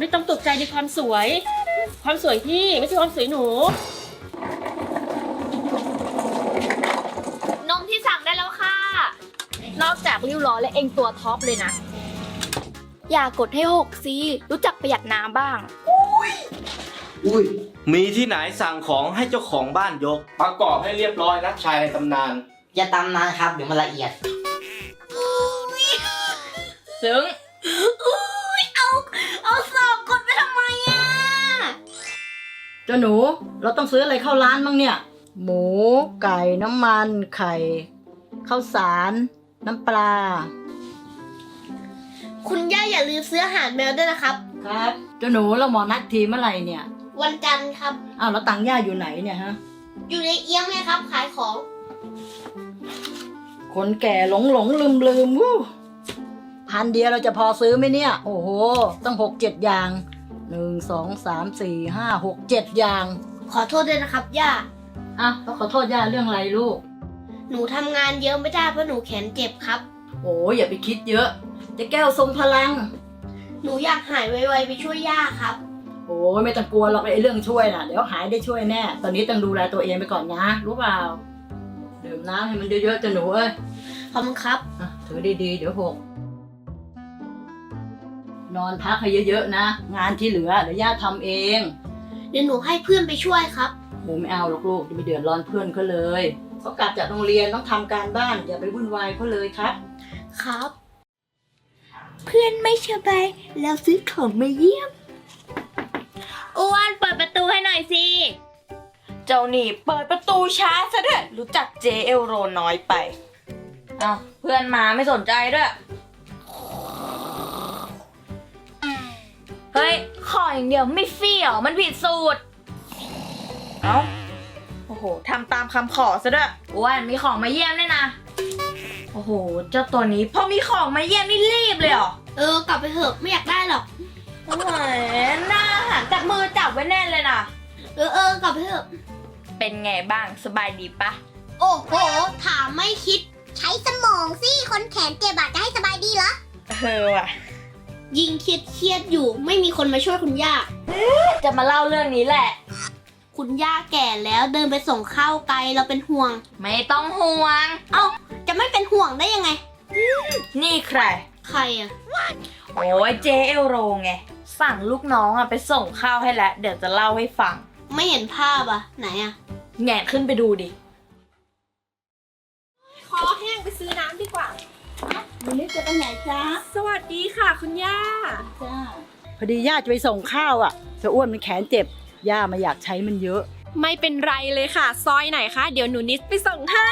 ไม่ต้องตกใจในความสวย ความสวยพี่ไม่ใช่ความสวยหนู นมที่สั่งได้แล้วค่ะ นอกจากริ้วล้อและเองตัวท็อปเลยนะ อย่ากดให้หกสิรู้จักประหยัดน้ำบ้าง อุ้ย มีที่ไหนสั่งของให้เจ้าของบ้านยก ประกอบให้เรียบร้อยนะชายในตำนาน อย่าตามนานครับ เดี๋ยวมันละเอียด ซึ้ง จ้าหนู เราต้องซื้ออะไรเข้าร้านบ้างเนี่ย หมู ไก่น้ำมัน ไข่ข้าวสาร น้ำปลา คุณย่าอย่าลืมซื้ออาหารแมวด้วยนะครับ ครับเจ้าหนูเราหมอนัดทีเมื่อไหร่เนี่ย วันจันทร์ครับ อ้าวแล้วตังค์ย่าอยู่ไหนเนี่ยฮะ อยู่ในเอี้ยมไงครับ ขายของ คนแก่หลงหลงลืมลืมวู้พันเดียวเราจะพอซื้อไหมเนี่ย โอ้โหต้องหกเจ็ดอย่าง หนึ่งสองสามสี่ห้าหกเจ็ดอย่าง ขอโทษด้วยนะครับ ย่า อะต้องขอโทษย่าเรื่องอะไรลูก หนูทำงานเยอะไม่ได้เพราะหนูแขนเจ็บครับ โอ้ยอย่าไปคิดเยอะจะแก้วทรงพลัง หนูอยากหายไวๆไปช่วยย่าครับ โอ้ยไม่ต้องกลัวหรอกไอ้เรื่องช่วยน่ะ เดี๋ยวหายได้ช่วยแน่ ตอนนี้ต้องดูแลตัวเองไปก่อนนะ รู้เปล่า ดื่มน้ำให้มันเยอะๆจ้ะหนูเอ้ย ขอบคุณครับ อะถือดีๆ เดี๋ยวหก นอนพักให้เยอะๆนะ งานที่เหลือเดี๋ยวย่าทำเองเดี๋ยวหนูให้เพื่อนไปช่วยครับโอ้ไม่เอาหรอกลูกจะไปเดือดร้อนเพื่อนเขาเลยเขากลับจากโรงเรียนต้องทำการบ้านอย่าไปวุ่นวายเขาเลยครับ ครับ เพื่อนไม่สบายแล้วซื้อของมาเยี่ยมอ้วนเปิดประตูให้หน่อยสิเจ้านี่เปิดประตูช้าซะด้วยรู้จักเจเอลโรน้อยไปอ้าวเพื่อนมาไม่สนใจด้วย ฮ้ย ขออย่างเดียวไม่ฟรีเหรอมันผิดสูตร เอ้า โอ้โหทำตามคำขอซะด้วยอ้วนมีของมาเยี่ยมด้วยนะ โอ้โห เจ้าตัวนี้พอมีของมาเยี่ยมนี่รีบเลยเหรอเออ กลับไปเถอะไม่อยากได้หรอก โอ้ยหน้าหันจับมือจับไว้แน่นเลยนะ เออเออกลับไปเถอะ เป็นไงบ้างสบายดีปะ โอ้โห ถามไม่คิด ใช้สมองสิ คนแขนเจ็บอะจะให้สบายดีเหรอ เออว่ะ ยิงเครียดเครียดๆอยู่ ไม่มีคนมาช่วยคุณย่า จะมาเล่าเรื่องนี้แหละ คุณย่าแก่แล้วเดินไปส่งข้าวไกลเราเป็นห่วง ไม่ต้องห่วง เอ้า จะไม่เป็นห่วงได้ยังไง นี่ใคร ใครอะโอ้ยเจเอลโรไง สั่งลูกน้องอะไปส่งข้าวให้แล้ว เดี๋ยวจะเล่าให้ฟัง ไม่เห็นภาพอะไหนอะแงะขึ้นไปดูดิ คอแห้งไปซื้อน้ำดีกว่า วันนี้จะไปไหนจ้าสวัสดีค่ะ คุณย่า จ้าพอดีย่าจะไปส่งข้าวอะจะอ้วนมันแขนเจ็บ ย่ามาอยากใช้มันเยอะ ไม่เป็นไรเลยค่ะ ซอยไหนคะ เดี๋ยวหนูนิดไปส่งให้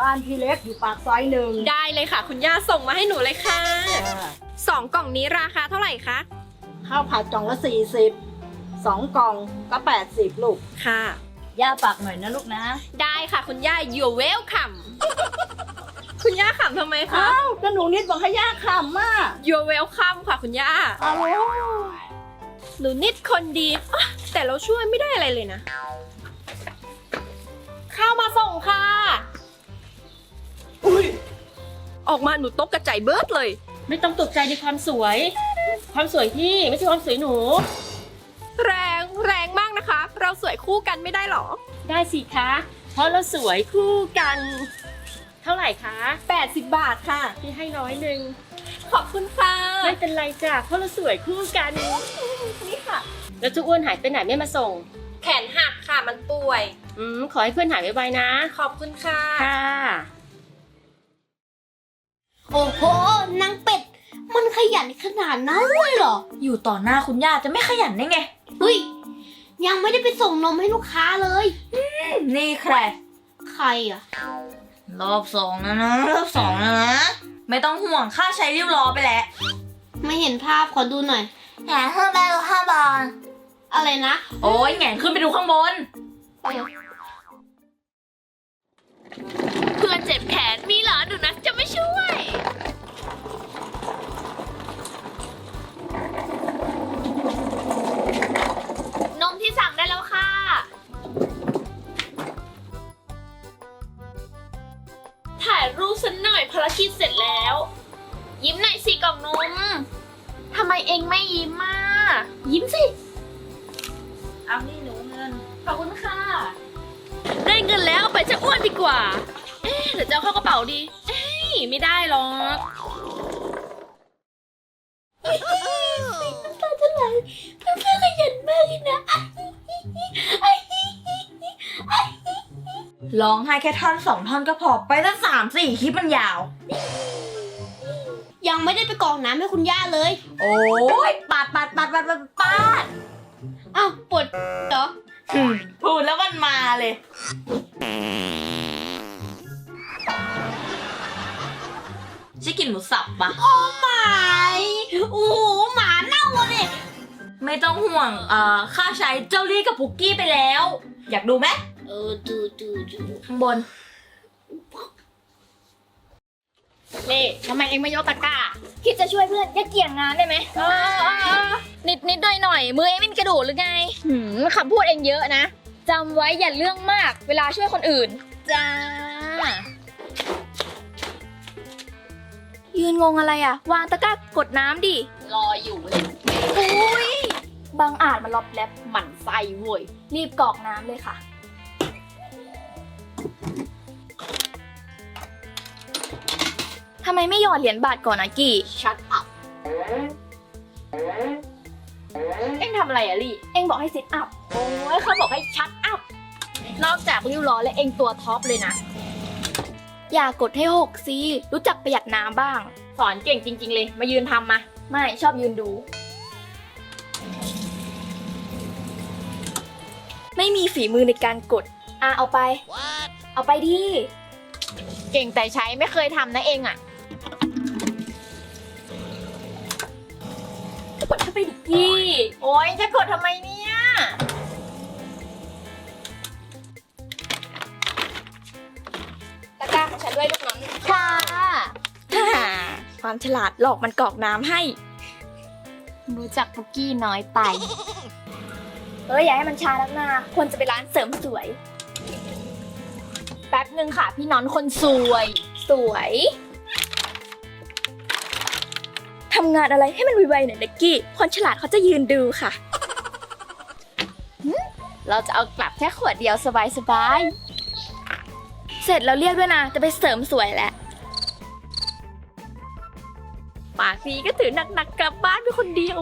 บ้านพี่เล็กอยู่ปากซอยหนึ่งได้เลยค่ะ คุณย่าส่งมาให้หนูเลยค่ะจ้าสองกล่องนี้ราคาเท่าไหร่คะข้าวผัดกล่องละสี่สิบสองกล่องก็แปดสิบลูก ค่ะ ย่าฝากหน่อยนะลูกนะ ได้ค่ะ คุณย่า you're welcome คุณย่าขำทำไมคะ อ้าวก็หนูนิดบอกให้ย่าขำอะ you're welcome ค่ะคุณย่าอ้าวหนูนิดคนดีอ๊ะแต่เราช่วยไม่ได้อะไรเลยนะ ข้าวมาส่งค่ะ อุ้ยออกมาหนูตกกระจายเบิร์ดเลย ไม่ต้องตกใจในความสวย ความสวยพี่ไม่ใช่ความสวยหนู แรงแรงมากนะคะ เราสวยคู่กันไม่ได้หรอ ได้สิคะ เพราะเราสวยคู่กัน เท่าไหร่คะ 80 บาทค่ะ พี่ให้น้อยหนึ่งขอบคุณค่ะ ไม่เป็นไรจ้ะเพราะเราสวยคู่กัน นี่ค่ะ แล้วเจุอ้วนหายไปไหนไม่มาส่ง แขนหักค่ะมันป่วย อืมขอให้เพื่อนหายไวๆนะ ขอบคุณค่ะ ค่ะโอ้โหนางเป็ด มันขยันขนาดนั้นเลยเหรอ อยู่ต่อหน้าคุณย่าจะไม่ขยันได้ไงเฮ้ย ยังไม่ได้ไปส่งนมให้ลูกค้าเลย นี่ใคร ใครอะ รอบสองนะนะรอบสองนะนะไม่ต้องห่วงค่าใช้ริ้วล้อไปแล้ว ไม่เห็นภาพขอดูหน่อย แหนขึ้นไปดูข้างบนอะไรนะ โอ้ยแหนขึ้นไปดูข้างบน เพื่อนเจ็บแขนมีเหรอหนูนัทจะไม่ช่วยายรูปสักหน่อยภารกิจเสร็จแล้ว ยิ้มหน่อยสิกล่องนมทำไมเองไม่ยิ้มมายิ้มสิ เอานี่หนูเงิน ขอบคุณค่ะ ได้เงินแล้วไปจะอ้วนดีกว่า เอ๊ะหรือจะเอาเข้ากระเป๋าดี เอ้ยไม่ได้หรอกน้ำตาจะไหล ร้องไห้แค่ท่อนสองท่อนก็พอไปตั้งสามสี่คลิปมันยาว ยังไม่ได้ไปกรอกน้ำให้คุณย่าเลย โอ้ยปาดปาดปาดปาดปาดปาดอ้าวปวดเหรออืมพูดแล้วมันมาเลย ชิคกินหมูสับปะหมาโอ้โหหมาเน่าเลยไม่ต้องห่วง เอ่อ ค่าใช้เจ้าลี่กับปุกกี้ไปแล้ว อยากดูไหมเออดูดูดูข้างบน เล่ทำไมเองไม่ยกตะกร้า คิดจะช่วยเพื่อนอย่าเกี่ยงงานได้ไหมเออเออเออนิดนิดหน่อยหน่อยมือเองไม่มีกระดูกหรือไงหืมคำพูดเองเยอะนะจำไว้อย่าเรื่องมาก เวลาช่วยคนอื่น จ้า ยืนงงอะไรอะวางตะกร้ากดน้ำดิ รออยู่เลยอุ้ยบางอาจมันรอบแลบหมั่นไส้เว้ยรีบกรอกน้ำเลยค่ะ ทำไมไม่หยอดเหรียญบาทก่อนนะกี่ชัดอัพเอ็งทำอะไรอะลี่ เอ็งบอกให้ซิทอัพโอ้ยเขาบอกให้ชัดอัพนอกจากริ้วล้อและเอ็งตัวท็อปเลยนะ อย่ากดให้หกสิรู้จักประหยัดน้ำบ้าง สอนเก่งจริง ๆ เลย มายืนทำมา ไม่ชอบยืนดู ไม่มีฝีมือในการกด อะเอาไป เอาไปดิ เก่งแต่ใช้ไม่เคยทำนะเองอะ พี่ โอ้ยจะกดทำไมเนี่ย ตะกร้าของฉันด้วยลูกน้องค่ะความฉลาดหลอกมันกรอกน้ำให้ รู้จักปุกกี้น้อยไป เอ้ยอย่าให้มันช้านักหนาควรจะไปร้านเสริมสวย แป๊บหนึ่งค่ะพี่น้อนคนสวย สวยำงานอะไรให้มันไวๆหน่อยนะกี้ คนฉลาดเขาจะยืนดูค่ะ เราจะเอากลับแค่ขวดเดียวสบายเสร็จแล้วเรียกด้วยนะ จะไปเสริมสวยแหละๆปากนี้ก็ถือหนักๆกลับบ้านเป็นคนเดียว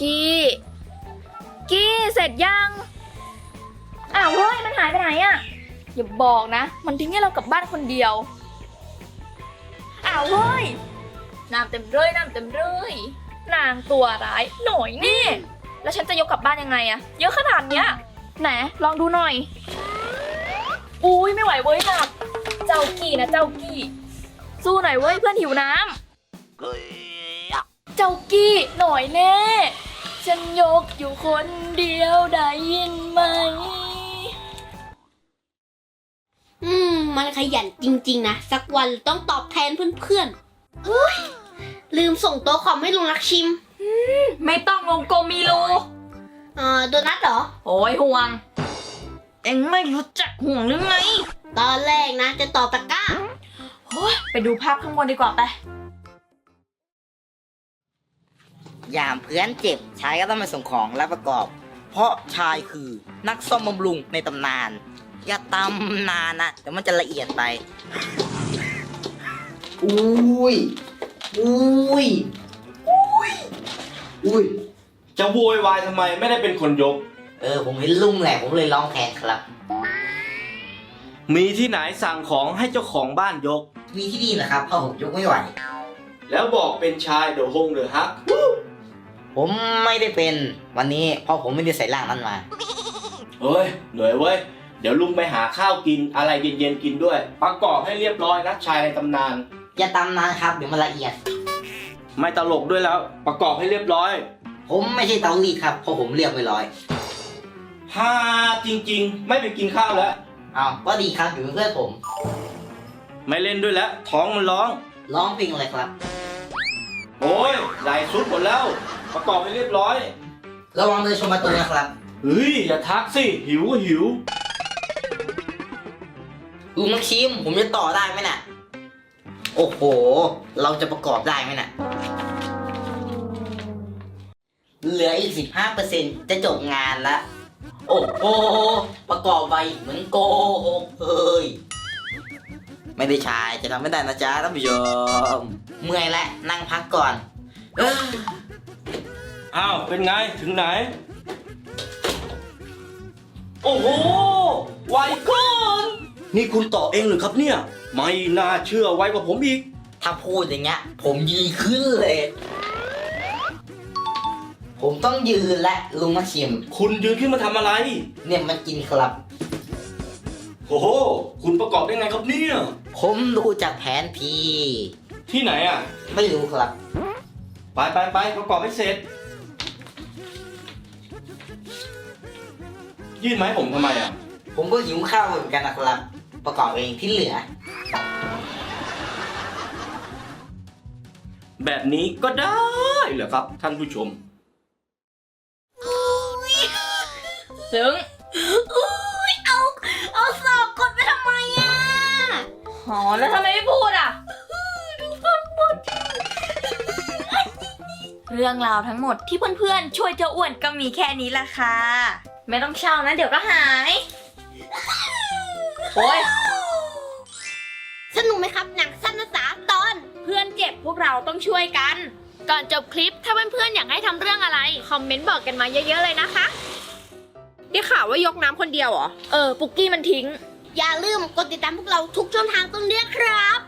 กี้ กี้เสร็จยัง อ้าวเฮ้ยมันหายไปไหนอะอย่าบอกนะ มันทิ้งให้เรากลับบ้านคนเดียว อ้าวเฮ้ย น้ำเต็มเลยน้ำเต็มเลยนางตัวร้ายหน่อยนี่แล้วฉันจะยกกลับบ้านยังไงอะเยอะขนาดเนี้ยไหนลองดูหน่อย อุ้ยไม่ไหวเว้ยหนักเจ้ากี้นะเจ้ากี้สู้หน่อยเว้ยเพื่อนหิวน้ำเจ้ากี้หน่อยแน่ ฉันยกอยู่คนเดียวได้ยินไหม อืม มันขยันจริง ๆ นะ สักวันต้องตอบแทนเพื่อนๆเฮ้ย ลืมส่งโต๊ะคอมให้ลุงรักชิมไม่ต้องงงโกมีรูเอ่อโดนัทเหรอ โอ้ยห่วง เอ็งไม่รู้จักห่วงหรือไง ตอนแรกนะจะตอบตะกร้าโอ้ยไปดูภาพข้างบนดีกว่าไป ยามเพื่อนเจ็บชายก็ต้องมาส่งของและประกอบ เพราะชายคือนักซ่อมบำรุงในตำนาน อย่าตำนานนะเดี๋ยวมันจะละเอียดไป อุ้ย อุ้ย อุ้ย จะโวยวายทำไมไม่ได้เป็นคนยก เออ ผมเห็นลุงแหละผมเลยร้องแทนครับ มีที่ไหนสั่งของให้เจ้าของบ้านยก มีที่นี่นะครับเพราะผมยกไม่ไหว แล้วบอกเป็นชายเดอะฮงเดอะฮัก ผมไม่ได้เป็นวันนี้เพราะผมไม่ได้ใส่ร่างนั้นมา เฮ้ย เหนื่อยเว้ย เดี๋ยวลุงไปหาข้าวกินอะไรเย็นๆกินด้วย ประกอบให้เรียบร้อยนะชายในตำนาน อย่าตำนานครับเดี๋ยวมันละเอียด ไม่ตลกด้วยแล้วประกอบให้เรียบร้อยผมไม่ใช่เตารีดครับเพราะผมเรียบไว้ร้อย ฮ่าจริง ๆ ไม่ไปกินข้าวแล้ว เอาก็ดีครับอยู่เป็นเพื่อนผม ไม่เล่นด้วยแล้ว ท้องมันร้อง ร้องเพลงอะไรครับ โอ้ยไหลซุดหมดแล้ว ประกอบให้เรียบร้อย ระวังเดินชมประตูนะครับเฮ้ย อย่าทักสิ หิวก็หิว ลุงนักชิม ผมจะต่อได้ไหมน่ะ โอ้โห เราจะประกอบได้ไหมน่ะ เหลืออีก 15%จะจบงานละ โอ้โห ประกอบไวเหมือนโกหกเฮ้ย ไม่ได้ชายจะทำไม่ได้นะจ๊ะท่านผู้ชม เมื่อยแล้วนั่งพักก่อน เอ้ออ้าว เป็นไง ถึงไหน โอ้โห ไวเกิน นี่คุณต่อเองหรือครับเนี่ย ไม่น่าเชื่อไวกว่าผมอีก ถ้าพูดอย่างเงี้ย ผมยืนขึ้นเลย ผมต้องยืนและลุงมาชิม คุณยืนขึ้นมาทำอะไร เนี่ยมันกินครับ โอ้โห คุณประกอบได้ไงครับเนี่ย ผมดูจากแผนที่ที่ไหนอะ ไม่รู้ครับ ไปไปไปประกอบให้เสร็จ ยื่นไมาให้ผมทำไมอะ ผมก็หิวข้าวเหมือนกันนะครับ ประกอบเองที่เหลือ แบบนี้ก็ได้เหรอครับ ท่านผู้ชม ซึ้งเอา เอาสอบกดไปทำไมอะหอแล้วทำไมไม่พูดอะ เรื่องราวทั้งหมดที่เพื่อนๆ ช่วยเจ้าอ้วนก็มีแค่นี้ละค่ะ ไม่ต้องเช่านะ เดี๋ยวก็หาย โอ้ยสนุกไหมครับหนังสั้นภาษาตอน เพื่อนเจ็บพวกเราต้องช่วยกัน ก่อนจบคลิปถ้าเพื่อนๆอยากให้ทำเรื่องอะไร คอมเมนต์บอกกันมาเยอะๆเลยนะคะ ได้ข่าวว่ายกน้ำคนเดียวเหรอ เออ ปุกกี้มันทิ้ง อย่าลืมกดติดตามพวกเราทุกช่องทางตรงเนี้ยครับ